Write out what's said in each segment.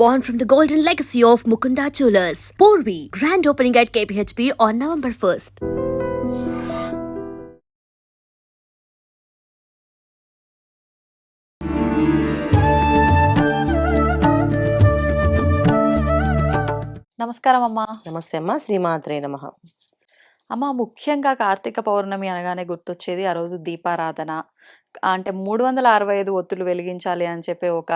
born from the golden legacy of Mukunda Jewelers. Porvi, grand opening at KPHP on November 1st. నమస్కారం అమ్మా నమస్తే అమ్మ శ్రీమాత్రే నమ అమ్మ ముఖ్యంగా కార్తీక పౌర్ణమి అనగానే గుర్తొచ్చేది ఆ రోజు దీపారాధన అంటే మూడు వందల అరవై ఐదు ఒత్తులు వెలిగించాలి అని చెప్పే ఒక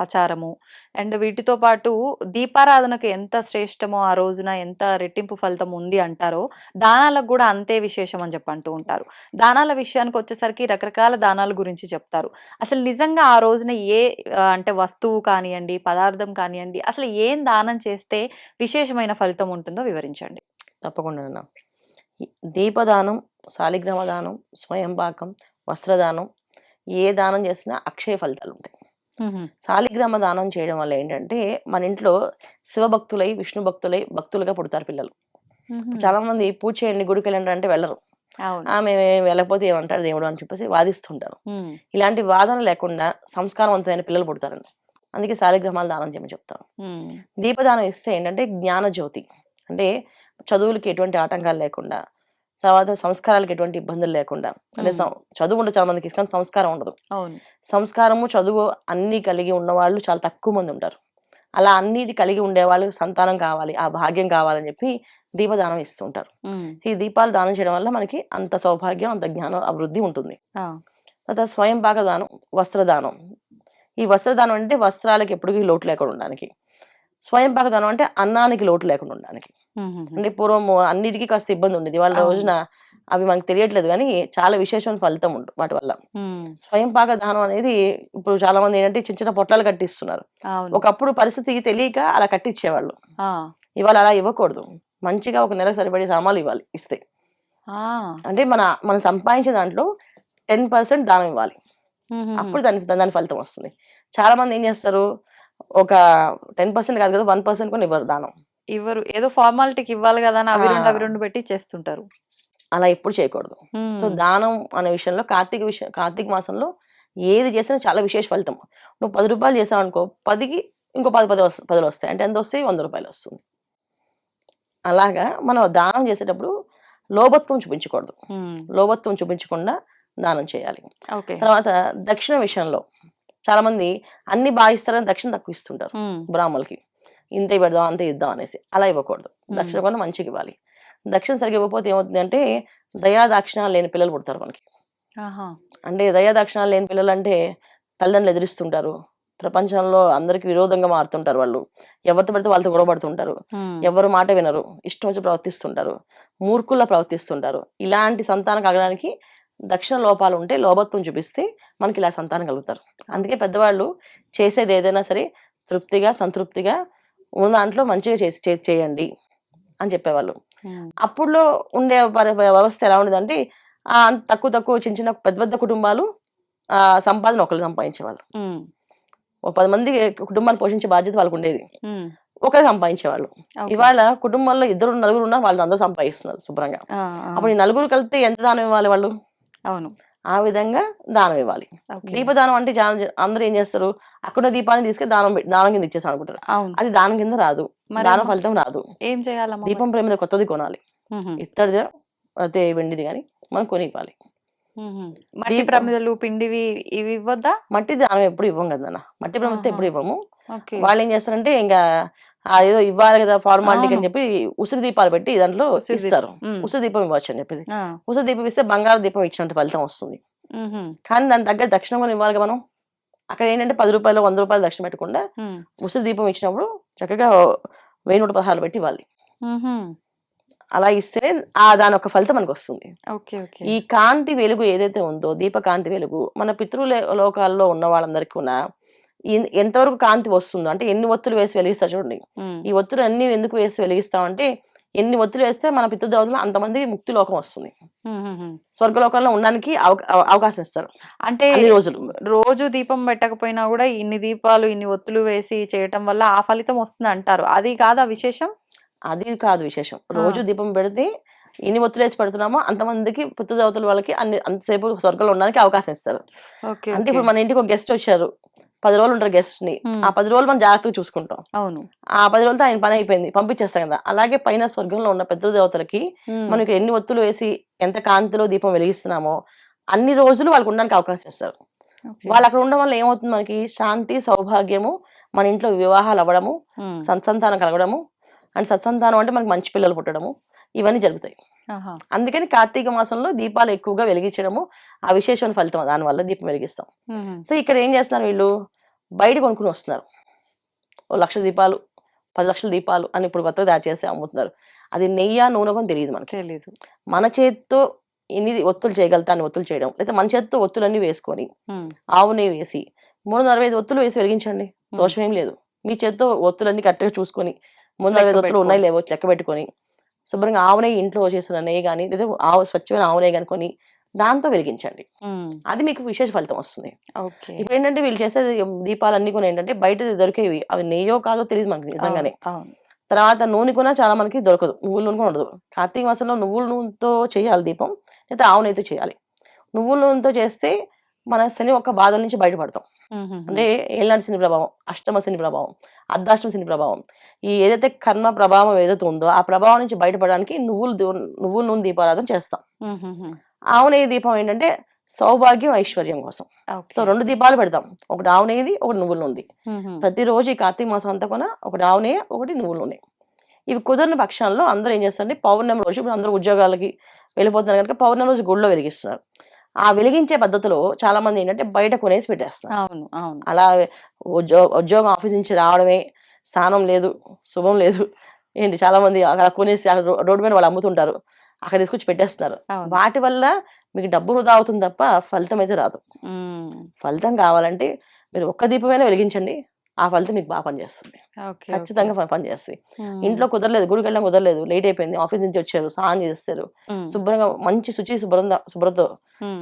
ఆచారము. అండ్ వీటితో పాటు దీపారాధనకు ఎంత శ్రేష్టమో ఆ రోజున ఎంత రెట్టింపు ఫలితం ఉంది అంటారో దానాలకు కూడా అంతే విశేషం అని చెప్పి అంటూ ఉంటారు. దానాల విషయానికి వచ్చేసరికి రకరకాల దానాల గురించి చెప్తారు. అసలు నిజంగా ఆ రోజున ఏ అంటే వస్తువు కానివ్వండి పదార్థం కానివ్వండి అసలు ఏం దానం చేస్తే విశేషమైన ఫలితం ఉంటుందో వివరించండి. తప్పకుండా దీపదానం శాలిగ్రామ దానం స్వయం పాకం వస్త్రదానం ఏ దానం చేసినా అక్షయ ఫలితాలు ఉంటాయి. శాలిగ్రామ దానం చేయడం వల్ల ఏంటంటే మన ఇంట్లో శివభక్తులై విష్ణు భక్తులై భక్తులుగా పుడతారు పిల్లలు. చాలా మంది పూజ చేయండి గుడికి వెళ్ళండి అంటే వెళ్ళరు. ఆమె వెళ్ళకపోతే ఏమంటారు దేవుడు అని చెప్పేసి వాదిస్తుంటారు. ఇలాంటి వాదన లేకుండా సంస్కారవంతమైన పిల్లలు పుడతారండి. అందుకే శాలిగ్రామాలు దానం చేయమని చెప్తాం ఉమ్, దీపదానం ఇస్తే ఏంటంటే జ్ఞాన జ్యోతి అంటే చదువులకి ఎటువంటి ఆటంకాలు లేకుండా తర్వాత సంస్కారాలకు ఎటువంటి ఇబ్బందులు లేకుండా అంటే చదువు ఉండదు చాలా మందికి కానీ సంస్కారం ఉండదు. సంస్కారము చదువు అన్ని కలిగి ఉన్నవాళ్ళు చాలా తక్కువ మంది ఉంటారు. అలా అన్నిటి కలిగి ఉండేవాళ్ళు సంతానం కావాలి ఆ భాగ్యం కావాలని చెప్పి దీపదానం ఇస్తుంటారు ఈ దీపాలు దానం చేయడం వల్ల మనకి అంత సౌభాగ్యం అంత జ్ఞానం అభివృద్ధి ఉంటుంది. తర్వాత స్వయం పాక దానం వస్త్రదానం. ఈ వస్త్రదానం అంటే వస్త్రాలకి ఎప్పటికీ లోటు లేకుండా ఉండడానికి. స్వయం పాక దానం అంటే అన్నానికి లోటు లేకుండా ఉండడానికి. అంటే పూర్వం అన్నిటికీ కాస్త ఇబ్బంది ఉండేది. వాళ్ళ. రోజున అవి మనకు తెలియట్లేదు కానీ చాలా విశేషమైన ఫలితం ఉంటుంది వాటి వల్ల. స్వయం పాక దానం అనేది ఇప్పుడు చాలా మంది ఏంటంటే చిన్న చిన్న పొట్లాలు కట్టిస్తున్నారు. ఒకప్పుడు పరిస్థితి తెలియక అలా కట్టించేవాళ్ళు ఇవాళ అలా ఇవ్వకూడదు. మంచిగా ఒక నెలకు సరిపడే సామాన్లు ఇవ్వాలి ఇస్తే. అంటే మన మనం సంపాదించే దాంట్లో టెన్ పర్సెంట్ దానం ఇవ్వాలి. అప్పుడు దాని దాని ఫలితం వస్తుంది. చాలా మంది ఏం చేస్తారు? ఒక టెన్ పర్సెంట్ కాదు కదా వన్ పర్సెంట్ కూడా ఇవ్వరు దానం. ఇవ్వరు. ఏదో ఫార్మాలిటీకి ఇవ్వాలి కదా అని అవి రెండు. అవి రెండు పెట్టి చేస్తుంటారు అలా ఎప్పుడు చేయకూడదు. సో దానం అనే విషయంలో కార్తీక విషయం కార్తీక మాసంలో ఏది చేసినా చాలా విశేష ఫలితం. నువ్వు పది రూపాయలు చేసావు అనుకో పదికి ఇంకో పది పది పదులు వస్తాయి. అంటే ఎంత వస్తాయి? వంద రూపాయలు వస్తుంది. అలాగా మనం దానం చేసేటప్పుడు లోభత్వం చూపించకూడదు. లోభత్వం చూపించకుండా దానం చేయాలి. ఓకే. తర్వాత దక్షిణ విషయంలో చాలా మంది అన్ని బాగా ఇస్తారని దక్షిణ తక్కువ ఇస్తుంటారు ఉమ్, బ్రాహ్మణులకి. ఇంతే పెడదాం అంతే ఇద్దాం అనేసి. అలా ఇవ్వకూడదు. దక్షిణ కూడా మంచిగా ఇవ్వాలి. దక్షిణ సరిగ్గా ఇవ్వకపోతే ఏమవుతుంది అంటే దయా దాక్షిణాలు లేని పిల్లలు పుడతారు మనకి. అంటే దయా దాక్షిణాలు లేని పిల్లలు అంటే తల్లిదండ్రులు ఎదిరిస్తుంటారు. ప్రపంచంలో అందరికి విరోధంగా మారుతుంటారు వాళ్ళు. ఎవరితో పడితే వాళ్ళతో గొడవ పడుతుంటారు. ఉమ్, ఎవరు మాట వినరు. ఇష్టం వచ్చి ప్రవర్తిస్తుంటారు. మూర్ఖుల్లా ప్రవర్తిస్తుంటారు. ఇలాంటి సంతానం కలగడానికి దక్షిణ లోపాలు ఉంటే లోభత్వం చూపిస్తే మనకి ఇలా సంతానం కలుగుతారు. అందుకే పెద్దవాళ్ళు చేసేది ఏదైనా సరే తృప్తిగా సంతృప్తిగా ఉన్న దాంట్లో మంచిగా చేసి చేసి చేయండి అని చెప్పేవాళ్ళు. అప్పుడులో ఉండే వ్యవస్థ ఎలా ఉండేదంటే తక్కువ తక్కువ చిన్న చిన్న పెద్ద పెద్ద కుటుంబాలు ఆ సంపాదన ఒకరు సంపాదించేవాళ్ళు. ఒక పది మంది కుటుంబాన్ని పోషించే బాధ్యత వాళ్ళకు ఉండేది. ఒకరే సంపాదించేవాళ్ళు. ఇవాళ కుటుంబంలో ఇద్దరు నలుగురు ఉన్నా వాళ్ళు అందరూ సంపాదిస్తున్నారు శుభ్రంగా. అప్పుడు ఈ నలుగురు కలిపితే ఎంత దానం ఇవ్వాలి వాళ్ళు? అవును. ఆ విధంగా దానం ఇవ్వాలి. దీపదానం అంటే అందరూ ఏం చేస్తారు? అక్కడ దీపాన్ని తీసుకెళ్ళి దానం దానం కింద ఇచ్చేసాం అనుకుంటారు. అది దానం కింద రాదు. దానం? ఫలితం రాదు. ఏం చేయాలమ్మా దీపం ప్రేమ కొత్తది కొనాలి. ఇత్తడిది అయితే వెండిది కానీ మనం కొని ఇవ్వాలి. మట్టి ప్రమిదలు పిండివి ఇవి ఇవ్వద్దా? మట్టి దానం ఎప్పుడు ఇవ్వం కదా మట్టి ప్రమిత ఎప్పుడు ఇవ్వము. వాళ్ళు ఏం చేస్తారంటే ఇంకా ఏదో ఇవ్వాలి కదా ఫార్మాలిటీకి అని. చెప్పి ఉసిరి దీపాలు పెట్టి దాంట్లో దీపం. ఇస్తారు. ఉసిరి దీపం ఇవ్వచ్చు అని చెప్పేసి. ఉసిరి దీపం ఇస్తే బంగారు దీపం ఇచ్చినంత ఫలితం వస్తుంది. కానీ దాని దగ్గర దక్షిణం కూడా ఇవ్వాలి మనం. అక్కడ ఏంటంటే పది రూపాయలు వంద రూపాయలు దక్షిణ పెట్టకుండా ఉసిరి దీపం ఇచ్చినప్పుడు చక్కగా వెయ్యి నూట పదహారు పెట్టి ఇవ్వాలి. అలా ఇస్తే ఆ దాని ఒక ఫలితం మనకు వస్తుంది. ఈ కాంతి వెలుగు ఏదైతే ఉందో దీపకాంతి వెలుగు మన పితృ లోకాల్లో ఉన్న వాళ్ళందరికీ కూడా ఎంతవరకు కాంతి వస్తుందో అంటే ఎన్ని ఒత్తులు వేసి వెలిగిస్తారు చూడండి. ఈ ఒత్తులు అన్ని ఎందుకు వేసి వెలిగిస్తామంటే ఎన్ని ఒత్తులు వేస్తే మన పితృదేవతలు అంతమంది ముక్తి లోకం వస్తుంది. స్వర్గలోకంలో ఉండడానికి అవక- అవ- అవకాశం ఇస్తారు. అంటే రోజులు. రోజు దీపం పెట్టకపోయినా కూడా ఇన్ని దీపాలు ఇన్ని ఒత్తులు వేసి చేయటం వల్ల ఆ ఫలితం వస్తుంది అంటారు. అది కాదా విశేషం? అది కాదు విశేషం. రోజు దీపం పెడితే ఎన్ని ఒత్తులు వేసి పెడుతున్నామో అంతమందికి పితృదేవతల వాళ్ళకి అన్ని అంతసేపు స్వర్గంలో ఉండడానికి అవకాశం ఇస్తారు. అంటే ఇప్పుడు మన ఇంటికి ఒక గెస్ట్ వచ్చారు. పది రోజులు ఉంటారు గెస్ట్ని. ఆ పది రోజులు మనం జాగ్రత్తగా చూసుకుంటాం అవును ఆ పది రోజులతో ఆయన పని అయిపోయింది పంపించేస్తాం కదా అలాగే పైన స్వర్గంలో ఉన్న పెద్ద దేవతలకి. మనం ఇక్కడ ఎన్ని ఒత్తులు వేసి ఎంత కాంతిలో దీపం వెలిగిస్తున్నామో అన్ని రోజులు వాళ్ళకి ఉండడానికి అవకాశం ఇస్తారు. వాళ్ళు అక్కడ ఉండడం వల్ల ఏమవుతుంది మనకి శాంతి సౌభాగ్యము మన ఇంట్లో వివాహాలు అవ్వడము. సత్సంతానం కలగడము అండ్ సత్సంతానం అంటే మనకి మంచి పిల్లలు పుట్టడము ఇవన్నీ జరుగుతాయి. అందుకని కార్తీక మాసంలో దీపాలు ఎక్కువగా వెలిగించడము ఆ విశేషమైన ఫలితం. దానివల్ల దీపం వెలిగిస్తాం. సో ఇక్కడ ఏం చేస్తున్నారు వీళ్ళు? బయట కొనుక్కుని వస్తున్నారు. ఓ లక్ష దీపాలు పది లక్షల దీపాలు అని ఇప్పుడు కొత్తగా తయారు చేసి అమ్ముతున్నారు. అది నెయ్యి నూనె కొని తెలియదు మనకి. తెలీదు. మన చేతితో ఎన్ని ఒత్తులు చేయగలుగుతా అని ఒత్తులు చేయడం. లేదా మన చేతితో ఒత్తులన్నీ వేసుకొని. ఆవు నెయ్యి వేసి మూడు వందల అరవై ఐదు ఒత్తులు వేసి వెలిగించండి. దోషం ఏం లేదు. మీ చేతితో ఒత్తులన్నీ కరెక్ట్గా చూసుకొని మూడు వందల అరవై ఐదు ఒత్తులు ఉన్నాయి లేవో లెక్క పెట్టుకొని శుభ్రంగా ఆవు నెయ్యి ఇంట్లో చేసిన నెయ్యి కానీ లేదా ఆవు స్వచ్ఛమైన ఆవు నెయ్యి కనుకొని దాంతో వెలిగించండి. అది మీకు విశేష ఫలితం వస్తుంది. ఇప్పుడు ఏంటంటే వీళ్ళు చేసే దీపాలన్నీ కూడా ఏంటంటే బయట దొరికేవి. అవి నెయ్యో కాదో తెలియదు మనకి నిజంగానే. తర్వాత నూనె కూడా చాలా మనకి దొరకదు. నువ్వుల నూనె కూడా ఉండదు. కార్తీక మాసంలో నువ్వుల నూనెతో చేయాలి దీపం లేదా ఆవు నెయ్యితో చేయాలి. నువ్వుల నూనెతో చేస్తే మన శని ఒక్క బాధల నుంచి బయటపడతాం. అంటే ఏళ్ళనాటి శని ప్రభావం అష్టమ శని ప్రభావం అర్ధాష్టమ శని ప్రభావం ఈ ఏదైతే కర్మ ప్రభావం ఏదైతే ఉందో ఆ ప్రభావం నుంచి బయటపడడానికి నువ్వులు నువ్వుల నూనె దీపారాధన చేస్తాం ఉమ్. ఉమ్. ఆవు నెయ్యి దీపం ఏంటంటే సౌభాగ్యం ఐశ్వర్యం కోసం. సో రెండు దీపాలు పెడతాం ఒకటి ఆవు నెయ్యిది ఒకటి నువ్వుల ఉమ్. ప్రతిరోజు ఈ కార్తీక మాసం అంతా కూడా ఒకటి ఆవు నెయ్యి ఒకటి నువ్వుల నూనె ఇవి కుదరని పక్షాల్లో అందరూ ఏం చేస్తారంటే పౌర్ణమి రోజు ఇప్పుడు అందరూ ఉద్యోగాలకి వెళ్ళిపోతున్నారు కనుక పౌర్ణమి రోజు గుళ్ళో వెలిగిస్తున్నారు ఆ వెలిగించే పద్ధతిలో చాలా మంది ఏంటంటే బయట కొనేసి అవును అవును. అలా ఉద్యో ఉద్యోగం ఆఫీస్ నుంచి రావడమే స్థానం లేదు శుభం లేదు. ఏంటి చాలా మంది అక్కడ కొనేసి అక్కడ రోడ్డు మీద వాళ్ళు అమ్ముతుంటారు. అక్కడ తీసుకొచ్చి పెట్టేస్తున్నారు. వాటి వల్ల మీకు డబ్బు వృధా అవుతుంది తప్ప ఫలితం అయితే రాదు. ఫలితం కావాలంటే మీరు ఒక్క దీపమైనా వెలిగించండి. ఆ ఫలితం మీకు బాగా పనిచేస్తుంది ఖచ్చితంగా పని- పనిచేస్తుంది. ఇంట్లో కుదరలేదు గుడికి వెళ్ళడం కుదరలేదు లేట్ అయిపోయింది ఆఫీస్ నుంచి వచ్చారు స్నానం చేస్తారు. శుభ్రంగా మంచి శుచి శుభ్రంగా శుభ్రతో.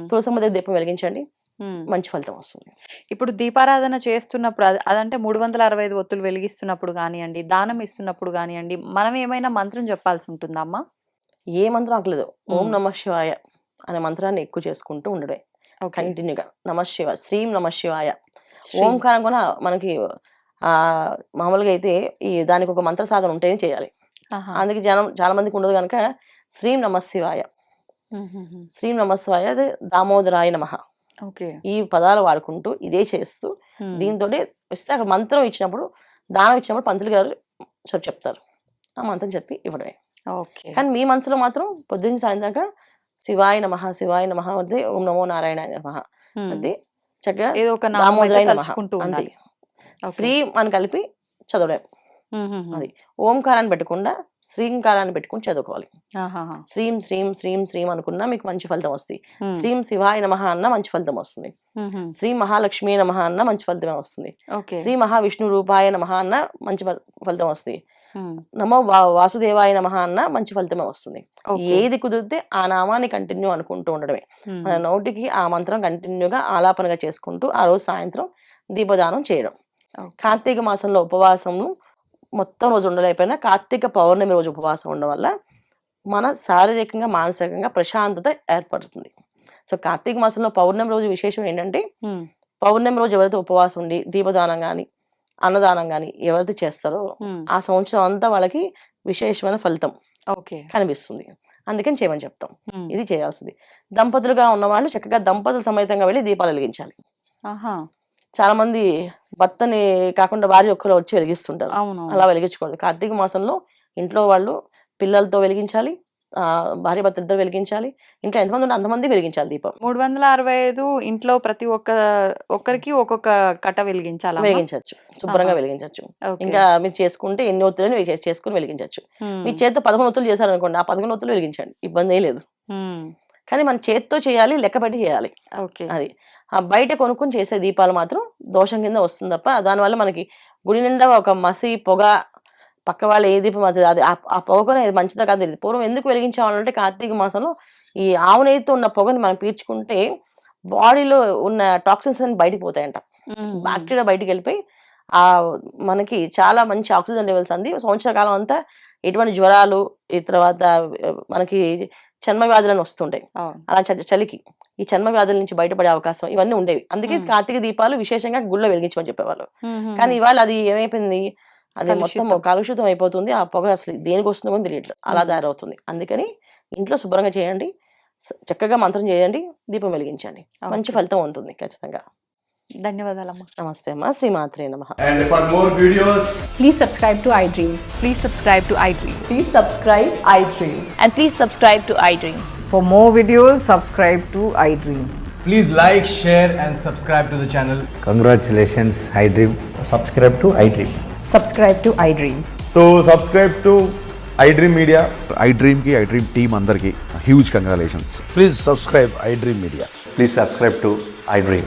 తులసమ్మ దగ్గర దీపం వెలిగించండి. మంచి ఫలితం వస్తుంది ఇప్పుడు దీపారాధన చేస్తున్నప్పుడు అది- అదంటే మూడు వందల అరవై ఐదు ఒత్తులు వెలిగిస్తున్నప్పుడు కానివ్వండి దానం ఇస్తున్నప్పుడు కానివ్వండి మనం ఏమైనా మంత్రం చెప్పాల్సి ఉంటుందా అమ్మా ఏ మంత్రం అక్కలేదు ఓం. నమ శివాయ అనే మంత్రాన్ని ఎక్కువ చేసుకుంటూ ఉండడే ఓకే కంటిన్యూగా నమ శివ శ్రీం నమ శివాయ శ్రీ. ఓంకారం కూడా మనకి ఆ మామూలుగా అయితే ఈ దానికి ఒక మంత్ర సాధన ఉంటేనే చేయాలి. అందుకే జనం చాలా మందికి ఉండదు కనుక శ్రీం నమ శివాయ ఉమ్. ఉమ్. ఉమ్. శ్రీం నమ శివాయ అది దామోదరాయ నమ ఓకే ఈ పదాలు వాడుకుంటూ ఇదే చేస్తూ. దీంతో ఇస్తే అక్కడ మంత్రం ఇచ్చినప్పుడు దానం ఇచ్చినప్పుడు పంతులు గారు చెప్- చెప్తారు ఆ మంత్రం చెప్పి ఇవ్వడమే ఓకే కానీ మీ మనసులో మాత్రం పొద్దున్న సాయంత్రాక శివాయ నమ శివాయ నమ అదే ఓం నమో నారాయణ నమ. అదే చక్కగా ఏదో ఒక. శ్రీ అని కలిపి. ఉమ్. అది ఓంకారాన్ని పెట్టకుండా శ్రీంకారాన్ని పెట్టుకుని చదువుకోవాలి. శ్రీం శ్రీం శ్రీం శ్రీం అనుకున్నా మీకు మంచి ఫలితం వస్తుంది. శ్రీం శివాయ నమ అన్న మంచి ఫలితం వస్తుంది. శ్రీ మహాలక్ష్మి నమ అన్న మంచి ఫలితమే వస్తుంది శ్రీ మహావిష్ణు రూపాయ నమ అన్న మంచి ఫల- ఫలితం వస్తుంది. నమో వా- వాసుదేవాయ నమ అన్న మంచి ఫలితమే వస్తుంది. ఏది కుదిరితే ఆ నామాన్ని కంటిన్యూ అనుకుంటూ ఉండడమే. మన నోటికి ఆ మంత్రం కంటిన్యూగా ఆలాపనగా చేసుకుంటూ ఆ రోజు సాయంత్రం దీపదానం చేయడం. కార్తీక మాసంలో ఉపవాసము మొత్తం రోజు ఉండలేకపోయినా కార్తీక పౌర్ణమి రోజు ఉపవాసం ఉండడం వల్ల మన శారీరకంగా మానసికంగా ప్రశాంతత ఏర్పడుతుంది. సో కార్తీక మాసంలో పౌర్ణమి రోజు విశేషం ఏంటంటే. పౌర్ణమి రోజు ఎవరైతే ఉపవాసం ఉండి దీపదానం కానీ అన్నదానం కానీ ఎవరైతే చేస్తారో. ఆ సంవత్సరం అంతా వాళ్ళకి విశేషమైన ఫలితం ఓకే. కనిపిస్తుంది. అందుకని చేయమని చెప్తాం. ఇది చేయాల్సింది. దంపతులుగా ఉన్న వాళ్ళు చక్కగా దంపతుల సమేతంగా వెళ్ళి దీపాలు వెలిగించాలి. ఆహా. చాలా మంది భర్తని కాకుండా భార్య ఒక్కరు వచ్చి వెలిగిస్తుంటారు. అలా వెలిగించకూడదు కార్తీక మాసంలో ఇంట్లో వాళ్ళు పిల్లలతో వెలిగించాలి ఆ, భార్య భర్త ఇద్దరు వెలిగించాలి ఇంట్లో ఎంతమంది ఉంటే అంతమంది వెలిగించాలి దీపం. మూడు వందల అరవై ఐదు ఇంట్లో ప్రతి ఒక్క ఒక్కరికి ఒక్కొక్క కట్ట వెలిగించాలా వెలిగించవచ్చు. శుభ్రంగా. వెలిగించవచ్చు. ఇంకా మీరు చేసుకుంటే ఎన్ని ఒత్తులని చేసుకుని వెలిగించవచ్చు. మీ చేతితో పదకొండు ఒత్తులు చేశారనుకోండి ఆ పదకొండు ఒత్తులు వెలిగించండి. ఇబ్బంది లేదు. కానీ మన చేతితో చేయాలి లెక్క పెట్టి చేయాలి. ఓకే. అది. ఆ బయట కొనుక్కొని చేసే దీపాలు మాత్రం దోషం కింద వస్తుంది తప్ప దానివల్ల మనకి గుడి నిండా ఒక మసి పొగ పక్క వాళ్ళు ఏ దీపం అది అది ఆ- పొగ కూడా మంచిదా కాదు తెలియదు. పూర్వం ఎందుకు వెలిగించేవాళ్ళంటే కార్తీక మాసంలో ఈ ఆవు నెయ్యితో ఉన్న పొగని మనం పీల్చుకుంటే బాడీలో ఉన్న టాక్సిన్స్ అన్ని బయటికి పోతాయంట. బ్యాక్టీరియా బయటికి వెళ్ళిపోయి ఆ మనకి చాలా మంచి ఆక్సిజన్ లెవెల్స్ అంది. సంవత్సర కాలం అంతా ఎటువంటి జ్వరాలు ఈ తర్వాత మనకి చర్మ వ్యాధులను వస్తుంటాయి. అలా చలికి ఈ చర్మ వ్యాధుల నుంచి బయటపడే అవకాశం ఇవన్నీ ఉండేవి. అందుకే. కార్తీక దీపాలు విశేషంగా గుళ్ళో వెలిగించమని చెప్పేవాళ్ళు. కానీ ఇవాళ అది ఏమైపోయింది? అది మొత్తం కలుషితం. అయిపోతుంది. ఆ పొగ అసలు దేనికి వస్తుందో కూడా తెలియట్లేదు అలా. తయారవుతుంది. అందుకని ఇంట్లో శుభ్రంగా చేయండి. చక్కగా మంత్రం చేయండి. దీపం వెలిగించండి. మంచి. ఫలితం ఉంటుంది ఖచ్చితంగా. ధన్యవాదాలమ్మా నమస్తే అమ్మా శ్రీమాత్రే నమ And for more videos, Please subscribe to iDream. Please subscribe to iDream. Please subscribe iDreams. And please subscribe to iDream. For more videos, subscribe to iDream. please like, share, and subscribe to the channel. Congratulations, iDream. subscribe to iDream. Subscribe to iDream. So, subscribe to iDream Media. I డ్రీమ్కి I dream team అందరికీ huge congratulations Please subscribe iDream Media. Please subscribe to iDream.